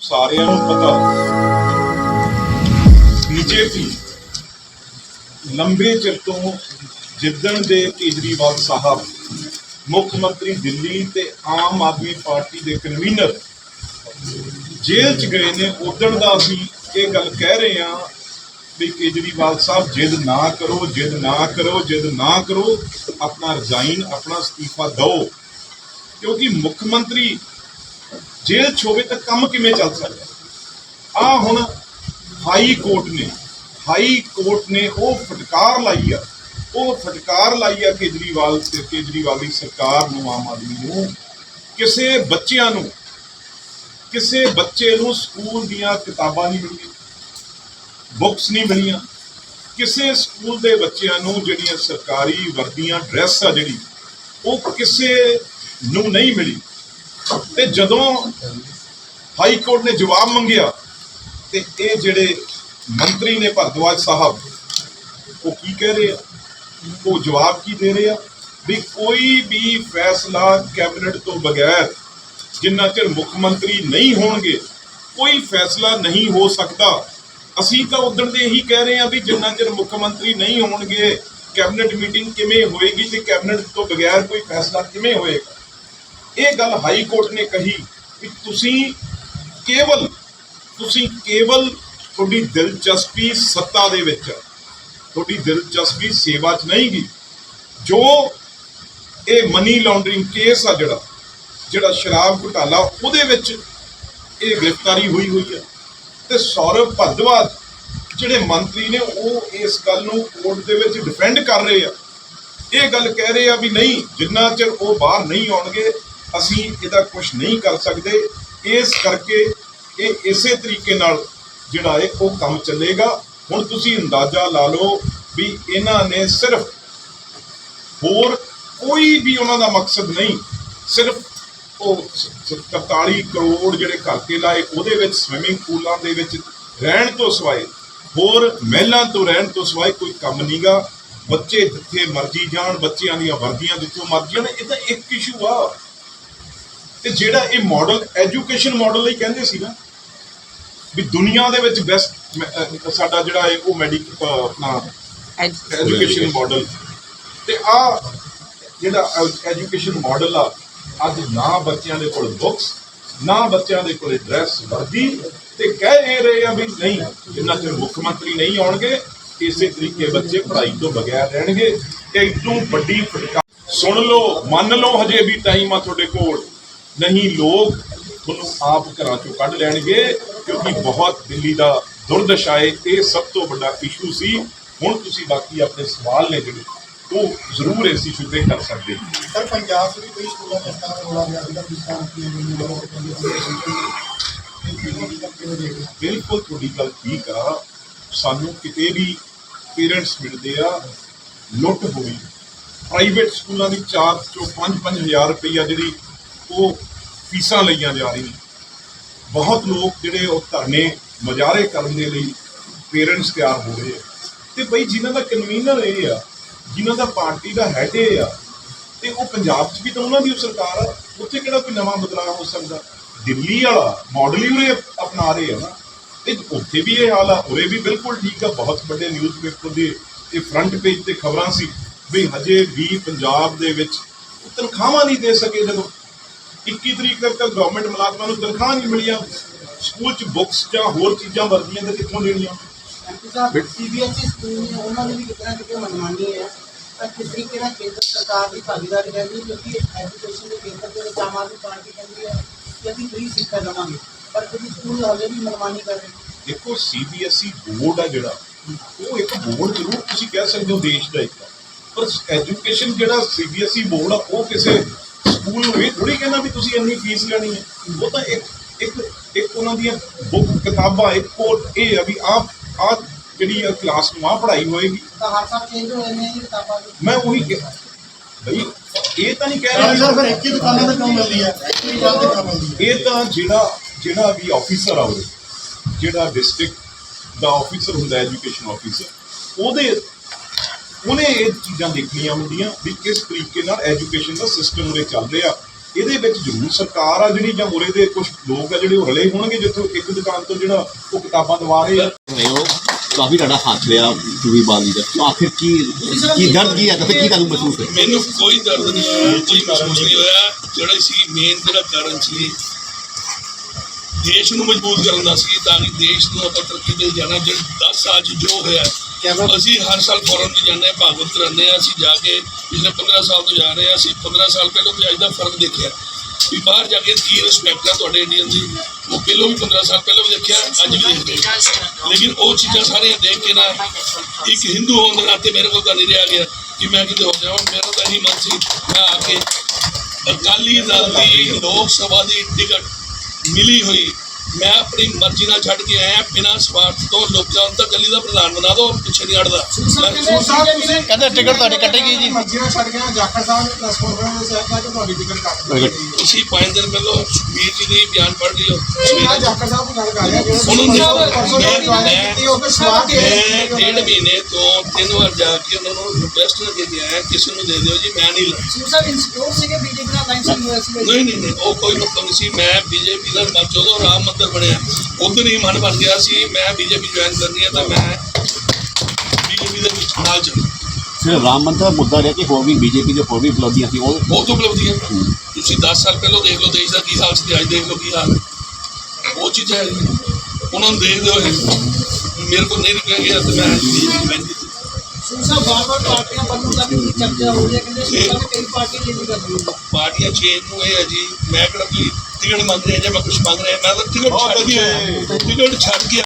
ਸਾਰਿਆਂ ਨੂੰ ਪਤਾ, ਬੀਜੇਪੀ ਲੰਬੇ ਚਿਰ ਤੋਂ ਜਿੱਦਣ ਦੇ ਕੇਜਰੀਵਾਲ ਸਾਹਿਬ ਮੁੱਖ ਮੰਤਰੀ ਦਿੱਲੀ ਤੇ ਆਮ ਆਦਮੀ ਪਾਰਟੀ ਦੇ ਕਨਵੀਨਰ ਜੇਲ੍ਹ ਚ ਗਏ ਨੇ, ਉਦਣ ਦਾ ਅਸੀਂ ਇਹ ਗੱਲ ਕਹਿ ਰਹੇ ਹਾਂ ਵੀ ਕੇਜਰੀਵਾਲ ਸਾਹਿਬ ਜਿੱਦ ਨਾ ਕਰੋ, ਜਿੱਦ ਨਾ ਕਰੋ, ਜਿੱਦ ਨਾ ਕਰੋ, ਆਪਣਾ ਰਿਜ਼ਾਈਨ ਆਪਣਾ ਅਸਤੀਫਾ ਦਿਓ। ਕਿਉਂਕਿ ਮੁੱਖ ਮੰਤਰੀ ਜੇਲ੍ਹ 'ਚ ਹੋਵੇ ਤਾਂ ਕੰਮ ਕਿਵੇਂ ਚੱਲ ਸਕਦਾ ਆ ਹੁਣ ਹਾਈ ਕੋਰਟ ਨੇ, ਹਾਈ ਕੋਰਟ ਨੇ ਉਹ ਫਟਕਾਰ ਲਾਈ ਆ। ਉਹ ਫਟਕਾਰ ਲਾਈ ਆ ਕੇਜਰੀਵਾਲ ਤੇ ਕੇਜਰੀਵਾਲ ਦੀ ਸਰਕਾਰ ਨੂੰ, ਆਮ ਆਦਮੀ ਨੂੰ। ਕਿਸੇ ਬੱਚਿਆਂ ਨੂੰ, ਕਿਸੇ ਬੱਚੇ ਨੂੰ ਸਕੂਲ ਦੀਆਂ ਕਿਤਾਬਾਂ ਨਹੀਂ ਮਿਲੀਆਂ ਬੁੱਕਸ ਨਹੀਂ ਮਿਲੀਆਂ। ਕਿਸੇ ਸਕੂਲ ਦੇ ਬੱਚਿਆਂ ਨੂੰ ਜਿਹੜੀਆਂ ਸਰਕਾਰੀ ਵਰਦੀਆਂ ਡਰੈਸ ਆ ਜਿਹੜੀ, ਉਹ ਕਿਸੇ ਨੂੰ ਨਹੀਂ ਮਿਲੀ। ਤੇ ਜਦੋਂ ਹਾਈ ਕੋਰਟ ਨੇ ਜਵਾਬ ਮੰਗਿਆ, ਤੇ ਇਹ ਜਿਹੜੇ ਮੰਤਰੀ ਨੇ ਭਰਦਵਾਜ ਸਾਹਿਬ, ਉਹ ਕੀ ਕਹਿ ਰਹੇ ਆ? ਉਹ ਜਵਾਬ ਕੀ ਦੇ ਰਹੇ ਆ? ਵੀ ਕੋਈ ਵੀ ਫੈਸਲਾ ਕੈਬਨਿਟ ਤੋਂ ਬਗੈਰ ਜਿੰਨਾ ਚਿਰ ਮੁੱਖ ਮੰਤਰੀ ਨਹੀਂ ਹੋਣਗੇ, ਕੋਈ ਫੈਸਲਾ ਨਹੀਂ ਹੋ ਸਕਦਾ। ਅਸੀਂ ਤਾਂ ਉਦੋਂ ਦੇ ਇਹੀ ਕਹਿ ਰਹੇ ਆ ਵੀ ਜਿੰਨਾ ਚਿਰ ਮੁੱਖ ਮੰਤਰੀ ਨਹੀਂ ਹੋਣਗੇ, ਕੈਬਨਿਟ ਮੀਟਿੰਗ ਕਿਵੇਂ ਹੋਏਗੀ ਤੇ ਕੈਬਨਿਟ ਤੋਂ ਬਗੈਰ ਕੋਈ ਫੈਸਲਾ ਕਿਵੇਂ ਹੋਏਗਾ? ਇਹ ਗੱਲ ਹਾਈ ਕੋਰਟ ਨੇ ਕਹੀ ਕਿ ਤੁਸੀਂ ਕੇਵਲ ਤੁਸੀਂ ਕੇਵਲ ਤੁਹਾਡੀ ਦਿਲਚਸਪੀ ਸੱਤਾ ਦੇ ਵਿੱਚ ਤੁਹਾਡੀ ਦਿਲਚਸਪੀ ਸੇਵਾ 'ਚ ਨਹੀਂ ਗਈ ਜੋ ਇਹ ਮਨੀ ਲਾਂਡਰਿੰਗ ਕੇਸ ਆ ਜਿਹੜਾ ਜਿਹੜਾ ਸ਼ਰਾਬ ਘੁਟਾਲਾ, ਉਹਦੇ ਵਿੱਚ ਇਹ ਗ੍ਰਿਫਤਾਰੀ ਹੋਈ ਹੋਈ ਹੈ ਤੇ ਸੌਰਵ ਭਰਦਵਾਜ ਜਿਹੜੇ ਮੰਤਰੀ ਨੇ, ਉਹ ਇਸ ਗੱਲ ਨੂੰ ਕੋਰਟ ਦੇ ਵਿੱਚ ਡਿਫੈਂਡ ਕਰ ਰਹੇ ਆ। ਇਹ ਗੱਲ ਕਹਿ ਰਹੇ ਆ ਵੀ ਨਹੀਂ, ਜਿੰਨਾ ਚਿਰ ਉਹ ਬਾਹਰ ਨਹੀਂ ਆਉਣਗੇ ਅਸੀਂ ਇਹਦਾ ਕੁਝ ਨਹੀਂ ਕਰ ਸਕਦੇ। ਇਸ ਕਰਕੇ ਇਹ ਇਸੇ ਤਰੀਕੇ ਨਾਲ ਜਿਹੜਾ ਹੈ ਉਹ ਕੰਮ ਚੱਲੇਗਾ। ਹੁਣ ਤੁਸੀਂ ਅੰਦਾਜ਼ਾ ਲਾ ਲਓ ਵੀ ਇਹਨਾਂ ਨੇ ਸਿਰਫ ਹੋਰ ਕੋਈ ਵੀ ਉਹਨਾਂ ਦਾ ਮਕਸਦ ਨਹੀਂ, ਸਿਰਫ ਉਹ ਸ- 43 ਕਰੋੜ ਜਿਹੜੇ ਘਰ ਕੇ ਲਾਏ, ਉਹਦੇ ਵਿੱਚ ਸਵਿਮਿੰਗ ਪੂਲਾਂ ਦੇ ਵਿੱਚ ਰਹਿਣ ਤੋਂ ਸਿਵਾਏ, ਹੋਰ ਮਹਿਲਾਂ ਤੋਂ ਰਹਿਣ ਤੋਂ ਸਿਵਾਏ ਕੋਈ ਕੰਮ ਨਹੀਂਗਾ। ਬੱਚੇ ਜਿੱਥੇ ਮਰਜ਼ੀ ਜਾਣ, ਬੱਚਿਆਂ ਦੀਆਂ ਵਰਦੀਆਂ ਜਿੱਥੋਂ ਮਰਜ਼ੀ ਜਾਣ ਇਹ ਤਾਂ ਇੱਕ ਇਸ਼ੂ ਆ। ਤੇ ਜਿਹੜਾ ਇਹ ਮਾਡਲ ਐਜੂਕੇਸ਼ਨ ਮਾਡਲ ਲਈ ਕਹਿੰਦੇ ਸੀ ਨਾ ਵੀ ਦੁਨੀਆ ਦੇ ਵਿੱਚ ਬੈਸਟ ਸਾਡਾ ਜਿਹੜਾ ਹੈ ਉਹ ਮੈਡੀਕਲ ਆਪਣਾ ਐਜੂਕੇਸ਼ਨ ਮਾਡਲ ਤੇ ਆ ਜਿਹੜਾ ਐਜੂਕੇਸ਼ਨ ਮਾਡਲ ਆ ਅੱਜ ਨਾ ਬੱਚਿਆਂ ਦੇ ਕੋਲ ਬੁੱਕਸ ਨਾ ਬੱਚਿਆਂ ਦੇ ਕੋਲ ਡਰੈਸ ਵਰਦੀ ਤੇ ਕਹਿ ਇਹ ਰਹੇ ਆ ਵੀ ਨਹੀਂ ਜਿੰਨਾ ਚਿਰ ਮੁੱਖ ਮੰਤਰੀ ਨਹੀਂ ਆਉਣਗੇ ਇਸੇ ਤਰੀਕੇ ਬੱਚੇ ਪੜ੍ਹਾਈ ਤੋਂ ਬਗੈਰ ਰਹਿਣਗੇ ਤੇ ਇਦੋਂ ਵੱਡੀ ਫਟਕਾਰ ਸੁਣ ਲਓ ਮੰਨ ਲਓ ਹਜੇ ਵੀ ਟਾਈਮ ਆ ਤੁਹਾਡੇ ਕੋਲ। ਨਹੀਂ ਲੋਕ ਤੁਹਾਨੂੰ ਆਪ ਘਰਾਂ ਚੋਂ ਕੱਢ ਲੈਣਗੇ ਕਿਉਂਕਿ ਬਹੁਤ ਦਿੱਲੀ ਦਾ ਦੁਰਦਸ਼ਾ ਹੈ। ਇਹ ਸਭ ਤੋਂ ਵੱਡਾ ਇਸ਼ੂ ਸੀ। ਹੁਣ ਤੁਸੀਂ ਬਾਕੀ ਆਪਣੇ ਸਵਾਲ ਨੇ ਜਿਹੜੇ ਉਹ ਜ਼ਰੂਰ ਇਸ ਇਸ਼ੂ ਤੇ ਕਰ ਸਕਦੇ ਹੋ। ਸਰ ਪੰਜਾਬ 'ਚ ਵੀ ਕਈ ਸਕੂਲਾਂ ਦੇ ਸਟਾਫ ਰੋਲਾ ਗਿਆ ਜਿਸ ਤਰ੍ਹਾਂ ਕਿ ਮੈਨੂੰ ਲੋਕ ਬਿਲਕੁਲ ਤੁਹਾਡੀ ਗੱਲ ਠੀਕ ਆ। ਸਾਨੂੰ ਕਿਤੇ ਵੀ ਪੇਰੈਂਟਸ ਮਿਲਦੇ ਆ ਲੁੱਟ ਹੋਈ ਪ੍ਰਾਈਵੇਟ ਸਕੂਲਾਂ ਦੀ 4 ਚੋਂ 5-5000 ਰੁਪਈਆ ਜਿਹੜੀ ਉਹ ਫੀਸਾਂ ਲਈਆਂ ਜਾ ਰਹੀਆਂ। ਬਹੁਤ ਲੋਕ ਜਿਹੜੇ ਉਹ ਧਰਨੇ ਮੁਜ਼ਾਹਰੇ ਕਰਨ ਦੇ ਲਈ ਪੇਰੈਂਟਸ ਤਿਆਰ ਹੋ ਰਹੇ ਆ। ਤੇ ਬਈ ਜਿਨ੍ਹਾਂ ਦਾ ਕਨਵੀਨਰ ਇਹ ਆ, ਜਿਨ੍ਹਾਂ ਦਾ ਪਾਰਟੀ ਦਾ ਹੈਡ ਇਹ ਆ, ਤੇ ਉਹ ਪੰਜਾਬ 'ਚ ਵੀ ਤਾਂ ਉਹਨਾਂ ਦੀ ਓ ਸਰਕਾਰ ਆ, ਉੱਥੇ ਕਿਹੜਾ ਕੋਈ ਨਵਾਂ ਬਦਲਾਅ ਹੋ ਸਕਦਾ? ਦਿੱਲੀ ਵਾਲਾ ਮਾਡਲ ਹੀ ਉਰੇ ਅਪਣਾ ਰਹੇ ਆ ਨਾ। ਤੇ ਉੱਥੇ ਵੀ ਇਹ ਹਾਲ ਆ, ਉਰੇ ਵੀ ਬਿਲਕੁਲ ਠੀਕ ਆ, ਬਹੁਤ ਵੱਡੇ ਨਿਊਜ਼ਪੇਪਰ ਦੇ ਇਹ ਫਰੰਟ ਪੇਜ ਤੇ ਖਬਰਾਂ ਸੀ ਵੀ ਹਜੇ ਵੀ ਪੰਜਾਬ ਦੇ ਵਿੱਚ ਉਹ ਤਨਖਾਹਾਂ ਨਹੀਂ ਦੇ ਸਕੇ ਜਦੋਂ 21 ਤਰੀਕ ਤੱਕ ਤਾਂ ਗਵਰਨਮੈਂਟ ਮੁਲਾਜ਼ਮਾਂ ਨੂੰ ਤਨਖਾਹ ਨਹੀਂ ਮਿਲੀਆਂ। ਸਕੂਲ 'ਚ ਬੁੱਕਸ ਜਾਂ ਹੋਰ ਚੀਜ਼ਾਂ ਵਰਦੀਆਂ ਤੇ ਕਿੱਥੋਂ ਸਾਹਿਬ ਸੀਬੀਐਸਈ ਸਕੂਲ ਨੇ ਉਹਨਾਂ ਦੀ ਵੀ ਕਿਤੇ ਨਾ ਕਿਤੇ ਮਨਮਾਨੀ ਹੈ। ਪਰ ਕਿਸ ਤਰੀਕੇ ਨਾਲ ਕੇਂਦਰ ਸਰਕਾਰ ਦੀ ਭਾਗੀਦਾਰੀ ਰਹਿੰਦੀ ਹੈ ਕਿਉਂਕਿ ਐਜੂਕੇਸ਼ਨ ਦੇ ਖੇਤਰ ਦੇ ਵਿੱਚ ਆਮ ਆਦਮੀ ਪਾਰਟੀ ਕਹਿੰਦੀ ਹੈ ਕਿ ਅਸੀਂ ਫ੍ਰੀ ਸਿੱਖਿਆ ਦੇਵਾਂਗੇ। ਪਰ ਕੁਝ ਸਕੂਲ ਹਲੇ ਵੀ ਮਨਮਾਨੀ ਕਰ ਰਹੇ ਨੇ। ਦੇਖੋ ਸੀਬੀਐਸਈ ਬੋਰਡ ਆ ਜਿਹੜਾ ਉਹ ਇੱਕ ਬੋਰਡ ਜ਼ਰੂਰ ਤੁਸੀਂ ਕਹਿ ਸਕਦੇ ਹੋ ਦੇਸ਼ ਦਾ ਇੱਕ। ਪਰ ਐਜੂਕੇਸ਼ਨ ਜਿਹੜਾ ਸੀਬੀਐਸਈ ਬੋਰਡ ਆ ਉਹ ਕਿਸੇ ਸਕੂਲ ਨੂੰ ਇਹ ਥੋੜੀ ਕਹਿੰਦਾ ਵੀ ਤੁਸੀਂ ਇੰਨੀ ਫੀਸ ਲੈਣੀ ਹੈ। ਉਹ ਤਾਂ ਇੱਕ ਇੱਕ ਇੱਕ ਉਹਨਾਂ ਦੀਆਂ ਬੁੱਕ ਕਿਤਾਬਾਂ ਇੱਕ ਕੋਡ ਇਹ ਆ ਵੀ ਆਹ ਆਹ ਜਿਹੜੀ ਕਲਾਸ ਨੂੰ ਆ ਪੜ੍ਹਾਈ ਹੋਏਗੀ। ਤਾਂ ਹਰ ਸਾਲ ਚੇਂਜ ਹੋ ਜਾਂਦੇ ਨੇ ਕਿਤਾਬਾਂ ਮੈਂ ਉਹੀ ਕਿਹਾ। ਬਈ ਇਹ ਤਾਂ ਨਹੀਂ ਕਹਿ ਰਿਹਾ ਫਿਰ ਇੱਕ ਹੀ ਦੁਕਾਨਾਂ ਤੇ ਕਿਉਂ ਮਿਲਦੀ ਹੈ? ਇੱਕ ਹੀ ਦੁਕਾਨ ਤੇ ਕਿਉਂ ਮਿਲਦੀ ਹੈ? ਇਹ ਤਾਂ ਜਿਹੜਾ ਜਿਹੜਾ ਵੀ ਆਫੀਸਰ ਆ ਉਹਦੇ ਜਿਹੜਾ ਡਿਸਟ੍ਰਿਕਟ ਦਾ ਆਫੀਸਰ ਹੁੰਦਾ ਐਜੂਕੇਸ਼ਨ ਆਫੀਸਰ ਉਹਦੇ ਉਹਨੇ ਇਹ ਚੀਜ਼ਾਂ ਦੇਖਣੀਆਂ ਹੁੰਦੀਆਂ ਵੀ ਕਿਸ ਤਰੀਕੇ ਨਾਲ ਐਜੂਕੇਸ਼ਨ ਦਾ ਸਿਸਟਮ ਉਰੇ ਚੱਲ ਰਿਹਾ। ਇਹਦੇ ਵਿੱਚ ਜ਼ਰੂਰ ਸਰਕਾਰ ਆ ਜਿਹੜੀ ਜਾਂ ਉਰੇ ਦੇ ਕੁਝ ਲੋਕ ਆ ਜਿਹੜੇ ਉਹ ਰਲੇ ਹੋਣਗੇ ਜਿੱਥੋਂ ਇੱਕ ਦੁਕਾਨ ਤੋਂ ਜਿਹੜਾ ਉਹ ਕਿਤਾਬਾਂ ਦਵਾ ਰਹੇ ਆ। ਕਾਫੀ ਤੁਹਾਡਾ ਹੱਥ ਲਿਆ ਜੂਵੀ ਬਾਲੀ ਦਾ। ਤਾਂ ਆਖਿਰ ਕੀ ਕੀ ਦਰਦ ਕੀ ਹੈ ਤਾਂ ਕੀ ਤੁਹਾਨੂੰ ਮਹਿਸੂਸ ਹੋਇਆ? ਮੈਨੂੰ ਕੋਈ ਦਰਦ ਨਹੀਂ ਹੋਇਆ ਕੋਈ ਮਹਿਸੂਸ ਨਹੀਂ ਹੋਇਆ। ਜਿਹੜਾ ਸੀ ਮੇਨ ਜਿਹੜਾ ਕਾਰਨ ਸੀ ਦੇਸ਼ ਨੂੰ ਮਜ਼ਬੂਤ ਕਰਨ ਦਾ ਸੀ ਤਾਂ ਕਿ ਦੇਸ਼ ਨੂੰ ਆਪਾਂ ਤਰੱਕੀ ਦੇ ਜਾਣਾ। ਜਿਹੜਾ 10 ਸਾਲ 'ਚ ਜੋ ਹੋਇਆ ਅਸੀਂ ਹਰ ਸਾਲ ਫੋਰਨ 'ਚ ਜਾਂਦੇ ਹਾਂ ਭਾਗਵਤ ਕਰਾਉਂਦੇ ਹਾਂ ਅਸੀਂ ਜਾ ਕੇ ਪਿਛਲੇ 15 ਸਾਲ ਤੋਂ ਜਾ ਰਹੇ ਹਾਂ ਅਸੀਂ 15 ਸਾਲ ਪਹਿਲਾਂ ਤੇ ਅੱਜ ਦਾ ਫ਼ਰਕ ਦੇਖਿਆ। ਵੀ ਬਾਹਰ ਜਾ ਕੇ ਕੀ ਰਿਸਪੈਕਟ ਆ ਤੁਹਾਡੇ ਇੰਡੀਅਨ ਦੀ ਉਹ ਪਹਿਲਾਂ ਵੀ 15 ਸਾਲ ਪਹਿਲਾਂ ਵੀ ਦੇਖਿਆ ਅੱਜ ਵੀ ਦੇਖਦੇ। ਲੇਕਿਨ ਉਹ ਚੀਜ਼ਾਂ ਸਾਰੀਆਂ ਦੇਖ ਕੇ ਨਾ ਇੱਕ ਹਿੰਦੂ ਹੋਣ ਦੇ ਨਾਤੇ ਮੇਰੇ ਕੋਲ ਤਾਂ ਨਹੀਂ ਰਿਹਾ ਗਿਆ ਕਿ ਮੈਂ ਕਿਤੇ ਹੋ ਜਾਵਾਂ। ਮੇਰਾ ਤਾਂ ਇਹੀ ਮਨ ਸੀ ਮੈਂ ਆ ਕੇ ਅਕਾਲੀ ਦਲ ਦੀ ਲੋਕ ਸਭਾ ਦੀ ਟਿਕਟ ਮਿਲੀ ਹੋਈ ਮੈਂ ਆਪਣੀ ਮਰਜ਼ੀ ਨਾਲ ਛੱਡ ਕੇ ਆਇਆ ਬਿਨਾਂ ਸਵਾਰਥ ਤੋਂ ਲੋਕਾਂ ਨੂੰ ਤਾਂ ਅਕਾਲੀ ਦਾ ਪ੍ਰਧਾਨ ਬਣਾ ਦੋ ਪਿੱਛੇ ਨਹੀਂ ਹਟਦਾ। ਮੈਂ- ਕਹਿੰਦੇ ਟਿਕਟ ਤੁਹਾਡੀ ਕੱਟੇਗੀ ਜੀ। ਮਰਜ਼ੀ ਨਾਲ ਛੱਡ ਗਿਆ ਜਾਖੜ ਸਾਹਿਬ ਨੇ ਪ੍ਰੈਸ ਕਾਨਫਰੰਸ ਵਿੱਚ ਕਿਹਾ ਕਿ ਤੁਹਾਡੀ ਟਿਕਟ ਕੱਟ ਦਿੱਤੀ ਤੁਸੀਂ ਪੰਜ ਦਿਨ ਪਹਿਲਾਂ ਸੁਖਬੀਰ ਜੀ ਦੀ ਬਿਆਨ ਪੜ੍ਹ ਲਿਓ। ਮੈਂ ਜਾਖੜ ਸਾਹਿਬ ਦੀ ਗੱਲ ਕਰ ਰਿਹਾ ਜਿਹੜੇ ਨੇ- ਡੇਢ ਮਹੀਨੇ ਤੋਂ ਤਿੰਨ ਵਾਰ ਜਾ ਕੇ ਉਹਨਾਂ ਨੂੰ ਰਿਕੁਐਸਟ ਕਰਕੇ ਗਿਆ ਕਿਸੇ ਨੂੰ ਦੇ ਦਿਓ ਜੀ ਮੈਂ ਨਹੀਂ ਲੈਣਾ ਸਰ ਇਨਸਿਕਿਉਰ ਸੀਗੇ ਬੀਜੇਪੀ ਨਾਲ ਲਾਈਨ ਸੀ ਯੂਐਸ ਨਹੀਂ ਨਹੀਂ ਨਹੀਂ ਉਹ ਕੋਈ ਮਤਲਬ ਨਹੀਂ ਸੀ। ਮੈਂ ਬੀਜੇਪੀ ਦਾ ਮਨ ਜਦੋਂ ਰਾਮ ਮੰਦਰ ਬਣਿਆ ਉਦੋਂ ਹੀ ਮਨ ਬਣ ਗਿਆ ਸੀ ਮੈਂ ਬੀਜੇਪੀ ਜੁਆਇਨ ਕਰਨੀ ਹੈ ਤਾਂ ਮੈਂ ਬੀਜੇਪੀ ਦੇ ਵਿੱਚ ਨਾਲ ਚੱਲ। ਸਿਰਫ ਰਾਮ ਮੰਦਰ ਦਾ ਮੁੱਦਾ ਰਿਹਾ ਕਿ ਹੋਰ ਵੀ ਬੀਜੇਪੀ ਦੇ ਹੋਰ ਵੀ ਉਪਲਬਧੀਆਂ ਸੀ ਉਹ ਬਹੁਤ ਉਪਲਬਧੀਆਂ ਤੁਸੀਂ 10 ਸਾਲ ਪਹਿਲਾਂ ਦੇਖ ਲਓ ਦੇਸ਼ ਦਾ ਕੀ ਹਾਲ ਸੀ ਤੇ ਅੱਜ ਦੇਖ ਲਓ ਕੀ ਹਾਲ ਹੈ। ਉਹ ਚੀਜ਼ ਹੈ। ਉਹਨਾਂ ਨੂੰ ਦੇਖ ਦਿਓ ਇਹ। ਮੇਰੇ ਕੋਲ ਨਹੀਂ ਨਿਕਲ ਗਿਆ ਤੇ ਮੈਂ BJP ਕੀਤੀ। ਸਰ ਬਾਰ-ਬਾਰ ਪਾਰਟੀਆਂ ਬਣਨ ਦਾ ਵੀ ਚਰਚਾ ਹੋ ਰਹੀ ਹੈ ਕਹਿੰਦੇ ਸਰਕਾਰ ਨੇ ਕਈ ਪਾਰਟੀਆਂ ਚੇਂਜ ਕਰ ਦਿੱਤੀਆਂ ਪਾਰਟੀਆਂ ਚੇਂਜ ਨੂੰ ਇਹ ਹੈ ਜੀ ਮੈਂ ਕਿਹੜਾ ਕੋਈ ਟਿਕਟ ਮੰਗ ਰਿਹਾ ਜਾਂ ਮੈਂ ਕੁਝ ਮੰਗ ਰਿਹਾ ਮੈਂ ਤਾਂ ਟਿਕਟ ਬਹੁਤ ਛੱਡ ਵਧੀਆ ਗਿਆ ਹੈ। ਟਿਕਟ ਛੱਡ ਕੇ